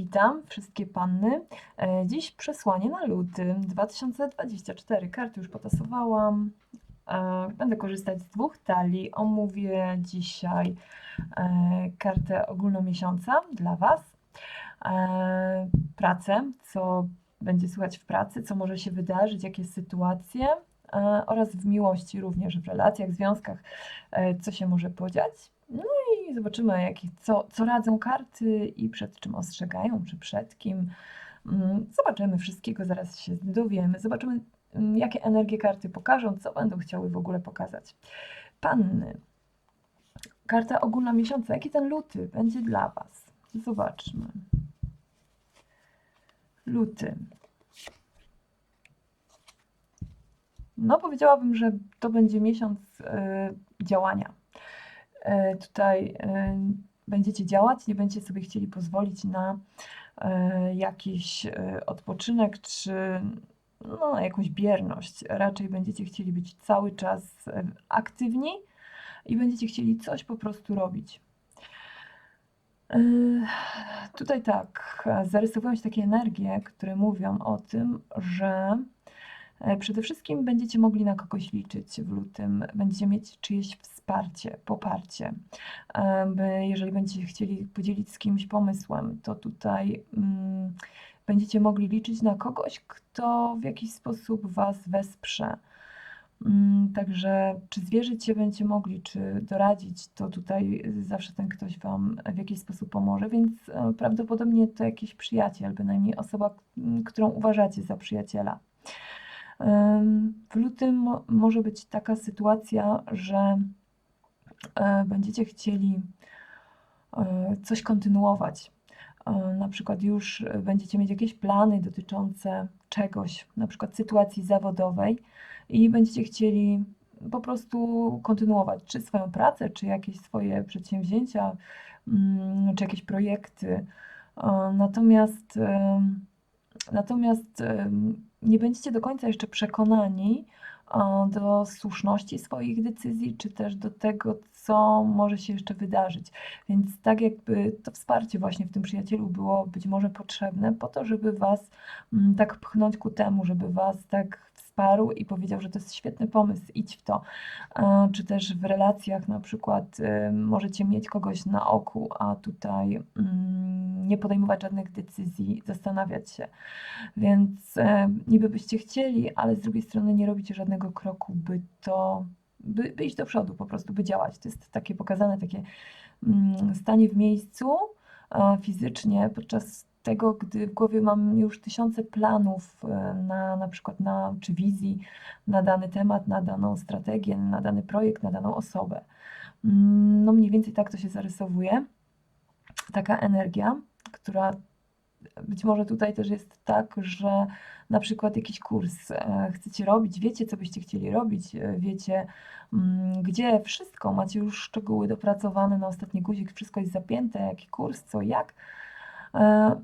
Witam wszystkie panny. E, Dziś przesłanie na luty 2024. Karty już potasowałam. E, Będę korzystać z dwóch talii. Omówię dzisiaj e, kartę ogólną miesiąca dla Was. Pracę, co będzie słychać w pracy, co może się wydarzyć, jakie sytuacje oraz w miłości również, w relacjach, związkach, co się może podziać. No i zobaczymy, jakie, co, co radzą karty i przed czym ostrzegają, czy przed kim. Mm, Zobaczymy wszystkiego, zaraz się dowiemy. Zobaczymy, mm, jakie energie karty pokażą, co będą chciały w ogóle pokazać. Panny. Karta ogólna miesiąca. Jaki ten luty będzie dla Was? Zobaczmy. Luty. No, powiedziałabym, że to będzie miesiąc e, działania. E, tutaj e, będziecie działać, nie będziecie sobie chcieli pozwolić na e, jakiś odpoczynek czy no, jakąś bierność. Raczej będziecie chcieli być cały czas aktywni i będziecie chcieli coś po prostu robić. Tutaj tak, zarysowują się takie energie, które mówią o tym, że przede wszystkim będziecie mogli na kogoś liczyć w lutym, będziecie mieć czyjeś wsparcie, poparcie. E, jeżeli będziecie chcieli podzielić z kimś pomysłem, to tutaj mm, będziecie mogli liczyć na kogoś, kto w jakiś sposób Was wesprze. Mm, Także czy zwierzyć się będziecie mogli, czy doradzić, to tutaj zawsze ten ktoś Wam w jakiś sposób pomoże, więc e, prawdopodobnie to jakiś przyjaciel, bynajmniej osoba, m, którą uważacie za przyjaciela. W lutym mo- może być taka sytuacja, że e, będziecie chcieli e, coś kontynuować. E, Na przykład już będziecie mieć jakieś plany dotyczące czegoś, na przykład sytuacji zawodowej i będziecie chcieli po prostu kontynuować czy swoją pracę, czy jakieś swoje przedsięwzięcia, mm, czy jakieś projekty. Natomiast, natomiast nie będziecie do końca jeszcze przekonani e, do słuszności swoich decyzji, czy też do tego, co może się jeszcze wydarzyć. Więc tak jakby to wsparcie właśnie w tym przyjacielu było być może potrzebne po to, żeby Was mm, tak pchnąć ku temu, żeby Was tak wsparł i powiedział, że to jest świetny pomysł, idź w to. E, Czy też w relacjach na przykład y, możecie mieć kogoś na oku, a tutaj mm, nie podejmować żadnych decyzji, zastanawiać się. Więc e, niby byście chcieli, ale z drugiej strony nie robicie żadnego kroku, by to, by, by iść do przodu, po prostu by działać. To jest takie pokazane, takie mm, stanie w miejscu e, fizycznie podczas tego, gdy w głowie mam już tysiące planów e, na, na przykład na, czy wizji na dany temat, na daną strategię, na dany projekt, na daną osobę. Mm, No mniej więcej tak to się zarysowuje. Taka energia, która być może tutaj też jest tak, że na przykład jakiś kurs e, chcecie robić, wiecie, co byście chcieli robić, e, wiecie, mm, gdzie wszystko, macie już szczegóły dopracowane na ostatni guzik, wszystko jest zapięte, jaki kurs, co, jak, e,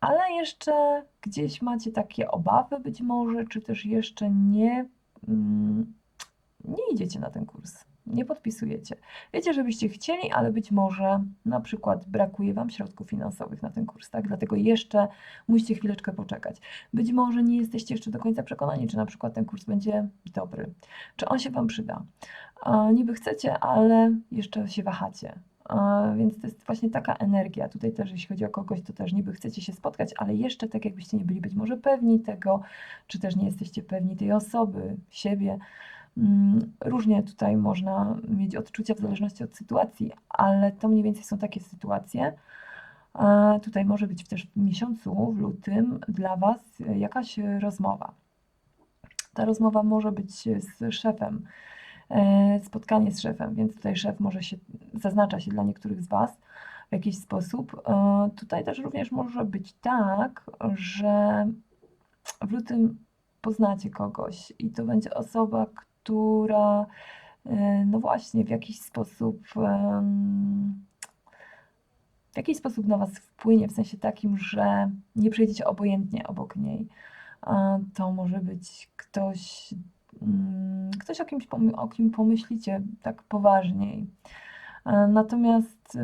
ale jeszcze gdzieś macie takie obawy być może, czy też jeszcze nie, mm, nie idziecie na ten kurs, nie podpisujecie. Wiecie, żebyście chcieli, ale być może na przykład brakuje Wam środków finansowych na ten kurs, tak? Dlatego jeszcze musicie chwileczkę poczekać. Być może nie jesteście jeszcze do końca przekonani, czy na przykład ten kurs będzie dobry, czy on się Wam przyda. A, niby chcecie, ale jeszcze się wahacie. Więc to jest właśnie taka energia. Tutaj też, jeśli chodzi o kogoś, to też niby chcecie się spotkać, ale jeszcze tak jakbyście nie byli być może pewni tego, czy też nie jesteście pewni tej osoby, siebie. Mm, Różnie tutaj można mieć odczucia w zależności od sytuacji, ale to mniej więcej są takie sytuacje. Tutaj może być też w miesiącu, w lutym, dla Was jakaś rozmowa. Ta rozmowa może być z szefem, e, spotkanie z szefem, więc tutaj szef może się, zaznacza się dla niektórych z Was w jakiś sposób. E, Tutaj też również może być tak, że w lutym poznacie kogoś i to będzie osoba, która e, no właśnie w jakiś sposób w jakiś sposób na Was wpłynie, w sensie takim, że nie przejdziecie obojętnie obok niej. To może być ktoś, mm, ktoś o kimś, o kim pomyślicie tak poważniej. E, Natomiast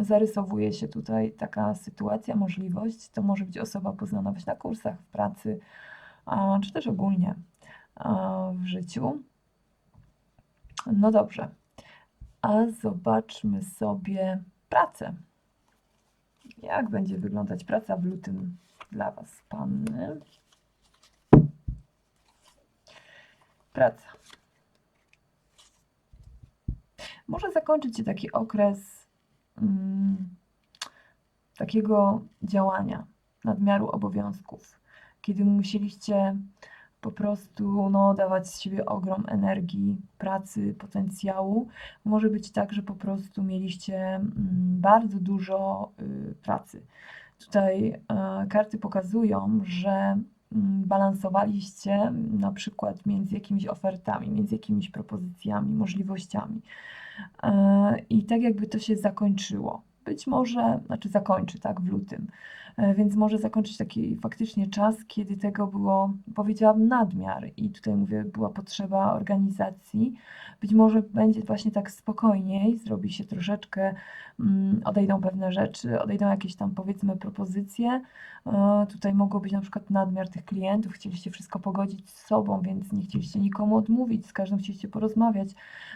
zarysowuje się tutaj taka sytuacja, możliwość. To może być osoba poznana właśnie na kursach, w pracy, czy też ogólnie w życiu. No dobrze, a zobaczmy sobie pracę. Jak będzie wyglądać praca w lutym dla Was, panny? Praca. Może zakończyć się taki okres mm, takiego działania, nadmiaru obowiązków, kiedy musieliście po prostu no, dawać z siebie ogrom energii, pracy, potencjału. Może być tak, że po prostu mieliście mm, bardzo dużo y, pracy. Tutaj e, karty pokazują, że mm, balansowaliście na przykład między jakimiś ofertami, między jakimiś propozycjami, możliwościami. E, I tak jakby to się zakończyło. Być może, znaczy zakończy, tak, w lutym. E, Więc może zakończyć taki faktycznie czas, kiedy tego było, powiedziałam, nadmiar. I tutaj mówię, była potrzeba organizacji. Być może będzie właśnie tak spokojniej, zrobi się troszeczkę, mm, odejdą pewne rzeczy, odejdą jakieś tam powiedzmy propozycje. E, Tutaj mogło być na przykład nadmiar tych klientów, chcieliście wszystko pogodzić z sobą, więc nie chcieliście nikomu odmówić, z każdym chcieliście porozmawiać,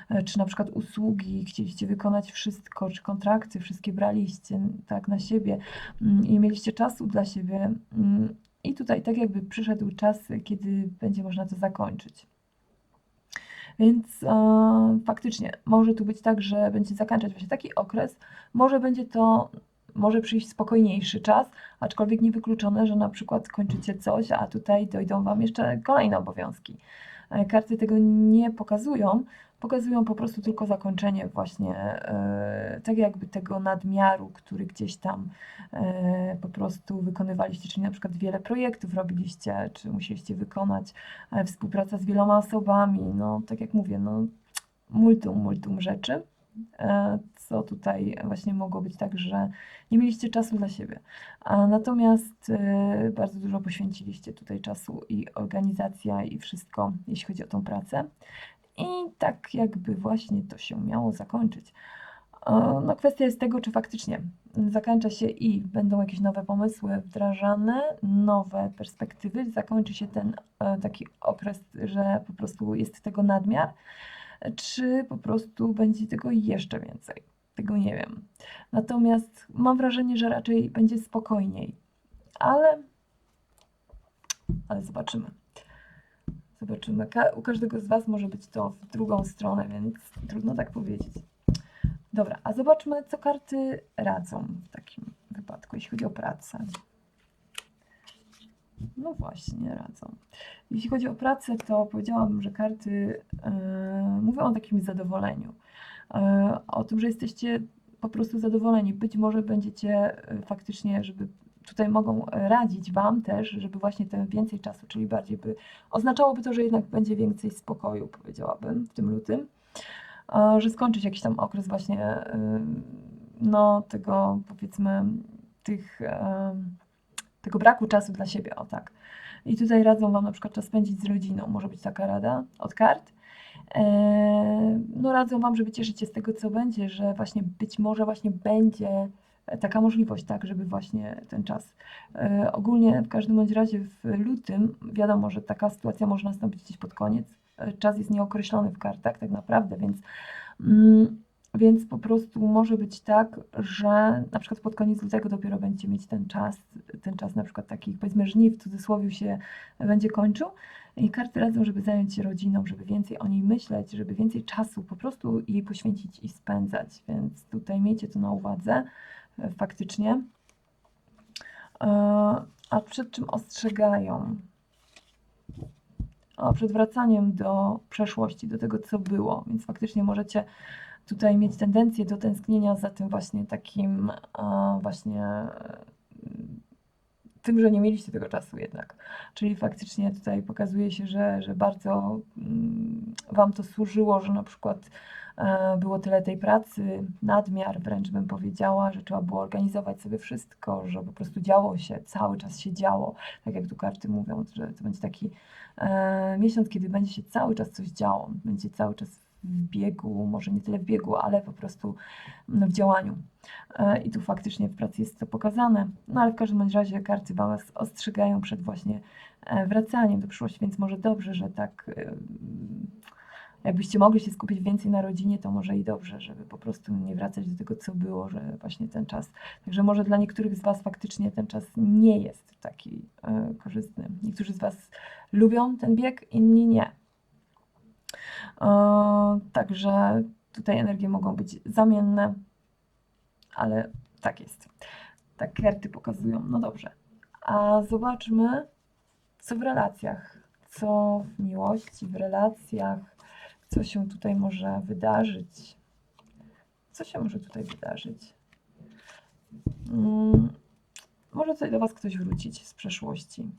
E, czy na przykład usługi, chcieliście wykonać wszystko, czy kontrakty, wszystkie braliście tak na siebie mm, i mieliście czasu dla siebie. mm, I tutaj tak jakby przyszedł czas, kiedy będzie można to zakończyć. Więc e, faktycznie może tu być tak, że będzie zakończać właśnie taki okres, może będzie to, może przyjść spokojniejszy czas, aczkolwiek niewykluczone, że na przykład kończycie coś, a tutaj dojdą Wam jeszcze kolejne obowiązki. Karty tego nie pokazują, pokazują po prostu tylko zakończenie właśnie e, tak jakby tego nadmiaru, który gdzieś tam e, po prostu wykonywaliście, czyli na przykład wiele projektów robiliście, czy musieliście wykonać e, współpraca z wieloma osobami, no tak jak mówię, no multum, multum rzeczy, co tutaj właśnie mogło być tak, że nie mieliście czasu dla siebie. A natomiast e, bardzo dużo poświęciliście tutaj czasu i organizacja i wszystko, jeśli chodzi o tą pracę. I tak jakby właśnie to się miało zakończyć. E, No, kwestia jest tego, czy faktycznie zakończa się i będą jakieś nowe pomysły wdrażane, nowe perspektywy, zakończy się ten e, taki okres, że po prostu jest tego nadmiar, czy po prostu będzie tego jeszcze więcej. Tego nie wiem. Natomiast mam wrażenie, że raczej będzie spokojniej, ale, ale zobaczymy. Zobaczymy. Ka- u każdego z Was może być to w drugą stronę, więc trudno tak powiedzieć. Dobra, a zobaczmy, co karty radzą w takim wypadku, jeśli chodzi o pracę. No właśnie, radzą. Jeśli chodzi o pracę, to powiedziałam, że karty e, mówią o takim zadowoleniu. E, o tym, że jesteście po prostu zadowoleni. Być może będziecie e, faktycznie, żeby tutaj mogą radzić Wam też, żeby właśnie ten więcej czasu, czyli bardziej by oznaczałoby to, że jednak będzie więcej spokoju, powiedziałabym, w tym lutym, że skończyć jakiś tam okres właśnie no tego powiedzmy tych tego braku czasu dla siebie, o tak. I tutaj radzą Wam na przykład czas spędzić z rodziną, może być taka rada od kart. E, No radzą Wam, żeby cieszyć się z tego, co będzie, że właśnie być może właśnie będzie taka możliwość, tak, żeby właśnie ten czas. E, Ogólnie w każdym bądź razie w lutym wiadomo, że taka sytuacja może nastąpić gdzieś pod koniec. E, Czas jest nieokreślony w kartach tak naprawdę, więc mm, więc po prostu może być tak, że na przykład pod koniec lutego dopiero będziecie mieć ten czas, ten czas na przykład takich powiedzmy żni w cudzysłowie się będzie kończył i karty radzą, żeby zająć się rodziną, żeby więcej o niej myśleć, żeby więcej czasu po prostu jej poświęcić i spędzać, więc tutaj miejcie to na uwadze e, faktycznie. E, A przed czym ostrzegają? O, przed wracaniem do przeszłości, do tego, co było, więc faktycznie możecie tutaj mieć tendencję do tęsknienia za tym właśnie takim właśnie e, tym, że nie mieliście tego czasu jednak. Czyli faktycznie tutaj pokazuje się, że, że bardzo mm, Wam to służyło, że na przykład e, było tyle tej pracy, nadmiar wręcz bym powiedziała, że trzeba było organizować sobie wszystko, że po prostu działo się, cały czas się działo. Tak jak tu karty mówią, że to będzie taki e, miesiąc, kiedy będzie się cały czas coś działo, będzie cały czas w biegu, może nie tyle w biegu, ale po prostu no, w działaniu. E, I tu faktycznie w pracy jest to pokazane. No ale w każdym razie karty Was ostrzegają przed właśnie e, wracaniem do przyszłości, więc może dobrze, że tak e, jakbyście mogli się skupić więcej na rodzinie, to może i dobrze, żeby po prostu nie wracać do tego, co było, że właśnie ten czas. Także może dla niektórych z Was faktycznie ten czas nie jest taki korzystny. Niektórzy z Was lubią ten bieg, inni nie. Także tutaj energie mogą być zamienne, ale tak jest. Tak karty pokazują. No dobrze. A zobaczmy, co w relacjach, co w miłości, w relacjach, co się tutaj może wydarzyć. Co się może tutaj wydarzyć? Mm, może tutaj do Was ktoś wrócić z przeszłości.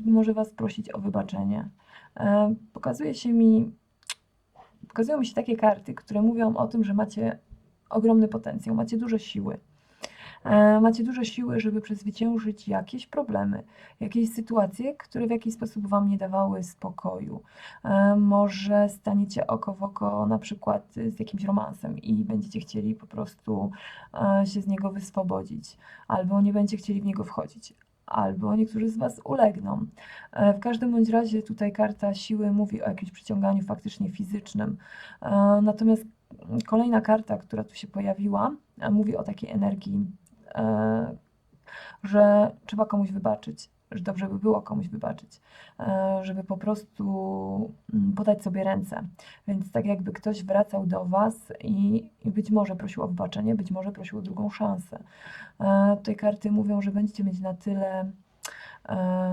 Może Was prosić o wybaczenie. E, pokazuje się mi, pokazują mi się takie karty, które mówią o tym, że macie ogromny potencjał, macie dużo siły. E, macie dużo siły, żeby przezwyciężyć jakieś problemy, jakieś sytuacje, które w jakiś sposób Wam nie dawały spokoju. E, może staniecie oko w oko na przykład z jakimś romansem i będziecie chcieli po prostu się z niego wyswobodzić, albo nie będziecie chcieli w niego wchodzić. Albo niektórzy z Was ulegną. W każdym bądź razie tutaj karta siły mówi o jakimś przyciąganiu faktycznie fizycznym. Natomiast kolejna karta, która tu się pojawiła, mówi o takiej energii E, że trzeba komuś wybaczyć, że dobrze by było komuś wybaczyć, e, żeby po prostu mm, podać sobie ręce. Więc tak jakby ktoś wracał do Was i, i być może prosił o wybaczenie, być może prosił o drugą szansę. E, Tutaj karty mówią, że będziecie mieć na tyle,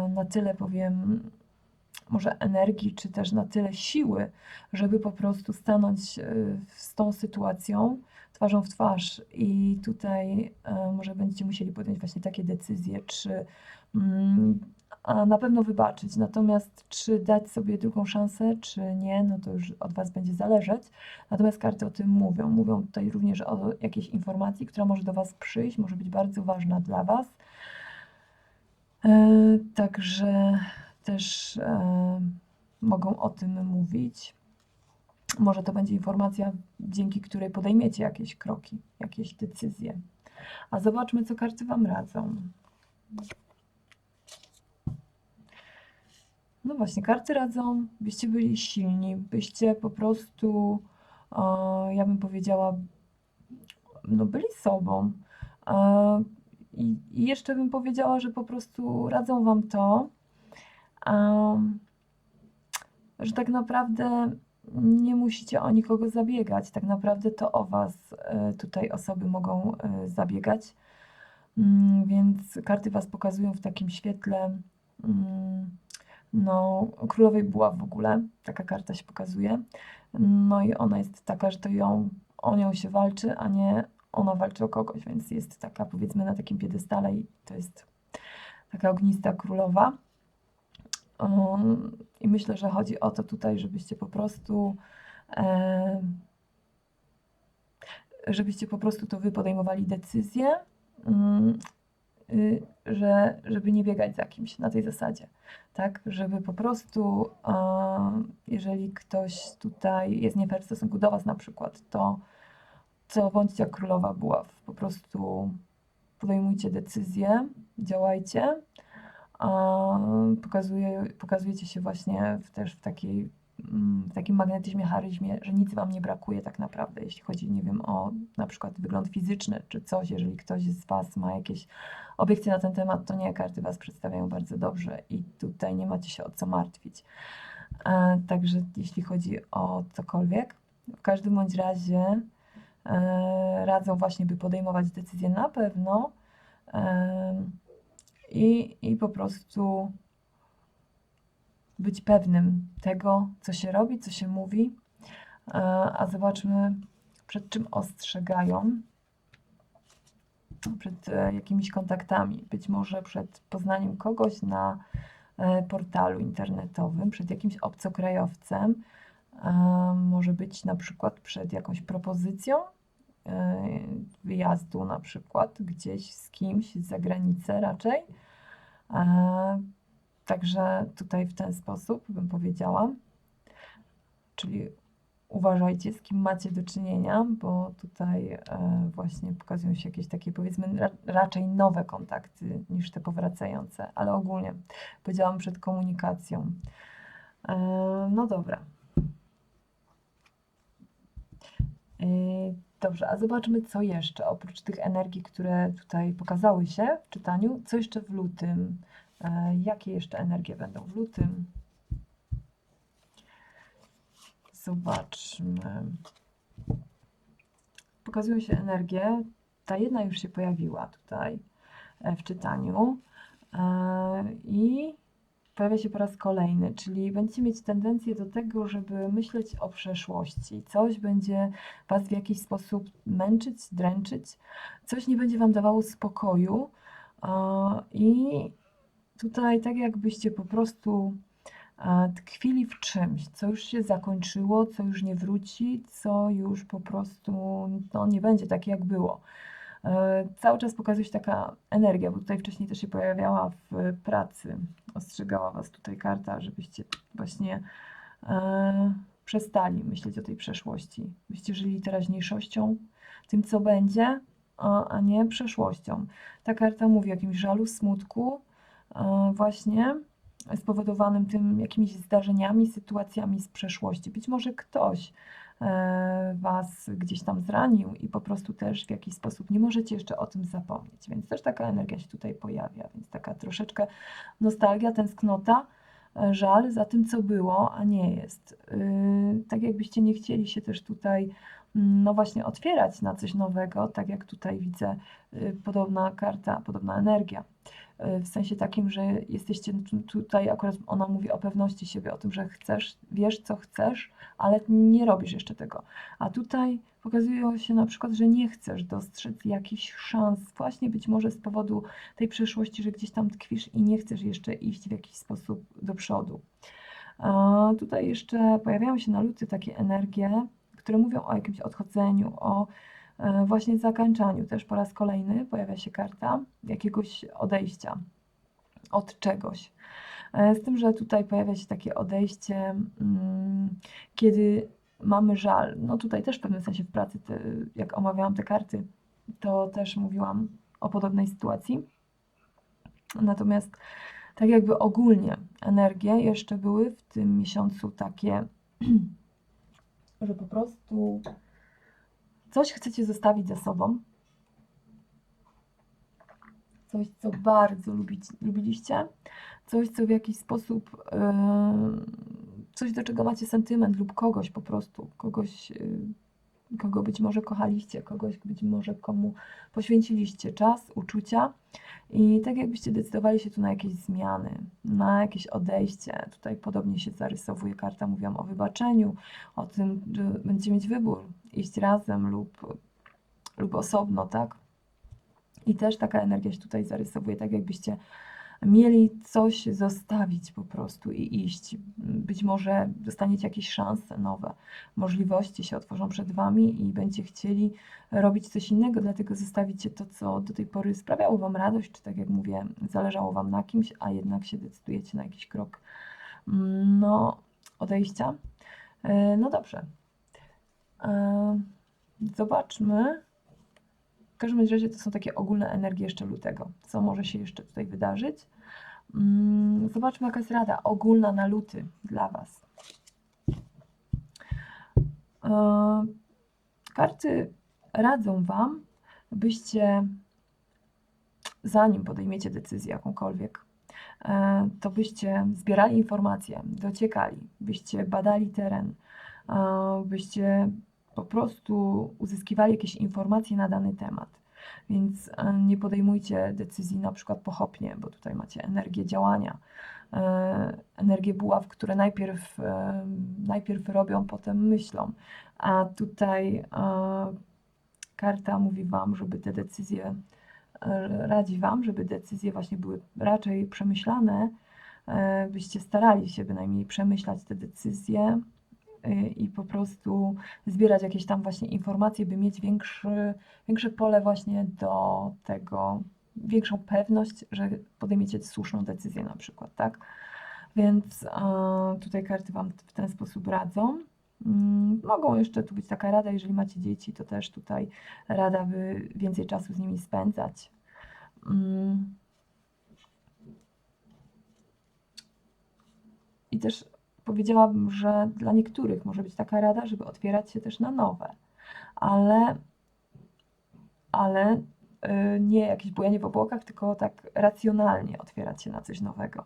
na tyle powiem, może energii, czy też na tyle siły, żeby po prostu stanąć z tą sytuacją twarzą w twarz i tutaj e, może będziecie musieli podjąć właśnie takie decyzje, czy a na pewno wybaczyć. Natomiast czy dać sobie drugą szansę, czy nie, no to już od Was będzie zależeć. Natomiast karty o tym mówią. Mówią tutaj również o jakiejś informacji, która może do Was przyjść, może być bardzo ważna dla Was. E, także też e, mogą o tym mówić. Może to będzie informacja, dzięki której podejmiecie jakieś kroki, jakieś decyzje. A zobaczmy, co karty Wam radzą. No właśnie, karty radzą, byście byli silni, byście po prostu, e, ja bym powiedziała, no byli sobą. E, i, jeszcze bym powiedziała, że po prostu radzą Wam to, e, że tak naprawdę nie musicie o nikogo zabiegać. Tak naprawdę to o Was e, tutaj osoby mogą e, zabiegać. Mm, więc karty Was pokazują w takim świetle mm, no, królowej buław w ogóle. Taka karta się pokazuje. No i ona jest taka, że to ją, o nią się walczy, a nie ona walczy o kogoś, więc jest taka powiedzmy na takim piedestale i to jest taka ognista królowa. Um, I myślę, że chodzi o to tutaj, żebyście po prostu e, żebyście po prostu to wy podejmowali decyzję, mm, że, żeby nie biegać za kimś na tej zasadzie, tak? Żeby po prostu, jeżeli ktoś tutaj jest nie fair w stosunku do was na przykład, to co bądźcie jak królowa buław, po prostu podejmujcie decyzję, działajcie, pokazuje, pokazujecie się właśnie w, też w takiej w takim magnetyzmie, charyzmie, że nic Wam nie brakuje tak naprawdę, jeśli chodzi, nie wiem, o na przykład wygląd fizyczny czy coś, jeżeli ktoś z Was ma jakieś obiekcje na ten temat, to nie, karty Was przedstawiają bardzo dobrze i tutaj nie macie się o co martwić. E, także jeśli chodzi o cokolwiek, w każdym bądź razie e, radzą właśnie, by podejmować decyzje na pewno, e, i, i po prostu być pewnym tego, co się robi, co się mówi. E, a zobaczmy, przed czym ostrzegają. Przed e, jakimiś kontaktami, być może przed poznaniem kogoś na e, portalu internetowym, przed jakimś obcokrajowcem, może być na przykład przed jakąś propozycją wyjazdu na przykład gdzieś z kimś z zagranicy raczej. Także tutaj w ten sposób bym powiedziała. Czyli uważajcie, z kim macie do czynienia, bo tutaj e, właśnie pokazują się jakieś takie, powiedzmy, ra, raczej nowe kontakty niż te powracające, ale ogólnie powiedziałam przed komunikacją. E, no dobra. E, Dobrze, a zobaczmy, co jeszcze oprócz tych energii, które tutaj pokazały się w czytaniu, co jeszcze w lutym? E, Jakie jeszcze energie będą w lutym? Zobaczmy. Pokazują się energie. Ta jedna już się pojawiła tutaj e, w czytaniu. E, I pojawia się po raz kolejny, czyli będziecie mieć tendencję do tego, żeby myśleć o przeszłości. Coś będzie Was w jakiś sposób męczyć, dręczyć, coś nie będzie Wam dawało spokoju. I tutaj tak jakbyście po prostu e, tkwili w czymś, co już się zakończyło, co już nie wróci, co już po prostu no, nie będzie takie, jak było. E, Cały czas pokazuje się taka energia, bo tutaj wcześniej też się pojawiała w pracy. Ostrzegała Was tutaj karta, żebyście właśnie e, przestali myśleć o tej przeszłości. Byście żyli teraźniejszością, tym co będzie, a, a nie przeszłością. Ta karta mówi o jakimś żalu, smutku, właśnie spowodowanym tym jakimiś zdarzeniami, sytuacjami z przeszłości. Być może ktoś e, Was gdzieś tam zranił i po prostu też w jakiś sposób nie możecie jeszcze o tym zapomnieć. Więc też taka energia się tutaj pojawia, więc taka troszeczkę nostalgia, tęsknota, e, żal za tym, co było, a nie jest. Tak jakbyście nie chcieli się też tutaj, mm, no właśnie, otwierać na coś nowego, tak jak tutaj widzę podobna karta, podobna energia. Y, W sensie takim, że jesteście tu- tutaj, akurat ona mówi o pewności siebie, o tym, że chcesz, wiesz, co chcesz, ale nie robisz jeszcze tego. A tutaj pokazuje się na przykład, że nie chcesz dostrzec jakichś szans, właśnie być może z powodu tej przeszłości, że gdzieś tam tkwisz i nie chcesz jeszcze iść w jakiś sposób do przodu. A tutaj jeszcze pojawiają się na luty takie energie, które mówią o jakimś odchodzeniu, o e, właśnie zakończaniu. Też po raz kolejny pojawia się karta jakiegoś odejścia od czegoś. E, Z tym, że tutaj pojawia się takie odejście, mm, kiedy mamy żal. No tutaj też w pewnym sensie w pracy, jak omawiałam te karty, to też mówiłam o podobnej sytuacji. Natomiast tak jakby ogólnie energie jeszcze były w tym miesiącu takie, że po prostu coś chcecie zostawić za sobą. Coś, co bardzo lubić, lubiliście, coś, co w jakiś sposób, yy, coś, do czego macie sentyment lub kogoś po prostu, kogoś, yy, kogo być może kochaliście, kogoś być może komu poświęciliście czas, uczucia i tak jakbyście decydowali się tu na jakieś zmiany, na jakieś odejście. Tutaj podobnie się zarysowuje karta, mówiłam o wybaczeniu, o tym, że będziecie mieć wybór, iść razem lub, lub osobno, tak? I też taka energia się tutaj zarysowuje, tak jakbyście mieli coś zostawić po prostu i iść. Być może dostaniecie jakieś szanse nowe, możliwości się otworzą przed Wami i będziecie chcieli robić coś innego, dlatego zostawicie to, co do tej pory sprawiało Wam radość, czy tak jak mówię, zależało Wam na kimś, a jednak się decydujecie na jakiś krok, no, odejścia. E, No dobrze. Zobaczmy. W każdym razie to są takie ogólne energie jeszcze lutego. Co może się jeszcze tutaj wydarzyć? Mm, Zobaczmy, jaka jest rada ogólna na luty dla Was. Karty radzą Wam, byście zanim podejmiecie decyzję jakąkolwiek, to byście zbierali informacje, dociekali, byście badali teren, byście po prostu uzyskiwali jakieś informacje na dany temat. Więc e, nie podejmujcie decyzji na przykład pochopnie, bo tutaj macie energię działania, e, energię buław, które najpierw, e, najpierw robią, potem myślą. A tutaj karta mówi Wam, żeby te decyzje, radzi Wam, żeby decyzje właśnie były raczej przemyślane, byście starali się bynajmniej przemyślać te decyzje i po prostu zbierać jakieś tam właśnie informacje, by mieć większy, większe pole właśnie do tego, większą pewność, że podejmiecie słuszną decyzję na przykład, tak? Więc e, tutaj karty Wam w ten sposób radzą. Mm, Mogą jeszcze tu być taka rada, jeżeli macie dzieci, to też tutaj rada, by więcej czasu z nimi spędzać. Mm. I też powiedziałabym, że dla niektórych może być taka rada, żeby otwierać się też na nowe, ale, ale y, nie jakieś bujanie w obłokach, tylko tak racjonalnie otwierać się na coś nowego.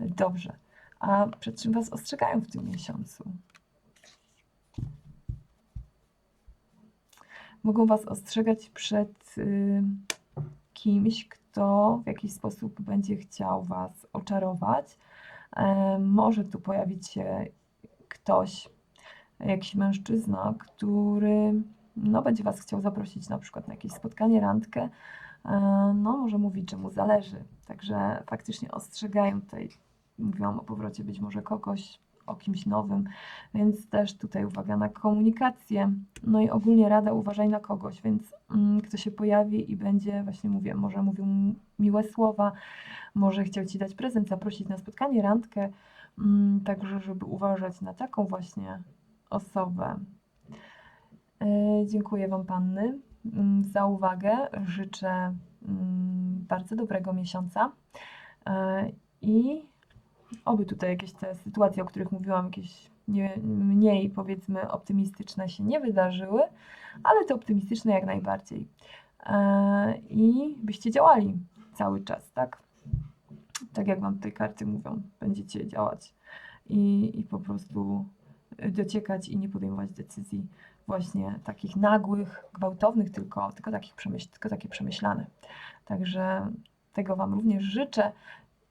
Dobrze. A przed czym Was ostrzegają w tym miesiącu? Mogą Was ostrzegać przed y, kimś, kto w jakiś sposób będzie chciał Was oczarować. Może tu pojawić się ktoś, jakiś mężczyzna, który no, będzie Was chciał zaprosić na przykład na jakieś spotkanie, randkę. No, może mówić, że mu zależy. Także faktycznie ostrzegają tutaj, mówiłam o powrocie być może kogoś, o kimś nowym, więc też tutaj uwaga na komunikację. No i ogólnie rada uważaj na kogoś, więc mm, kto się pojawi i będzie, właśnie mówię, może mówił miłe słowa, może chciał Ci dać prezent, zaprosić na spotkanie, randkę, mm, także żeby uważać na taką właśnie osobę. E, Dziękuję Wam, Panny, mm, za uwagę. Życzę mm, bardzo dobrego miesiąca E, i oby tutaj jakieś te sytuacje, o których mówiłam, jakieś nie, mniej powiedzmy optymistyczne się nie wydarzyły, ale te optymistyczne jak najbardziej. E, I byście działali cały czas, tak? Tak jak Wam tutaj karty mówią, będziecie działać i, i po prostu dociekać i nie podejmować decyzji właśnie takich nagłych, gwałtownych, tylko, tylko, takich przemyśl, tylko takie przemyślane. Także tego Wam również życzę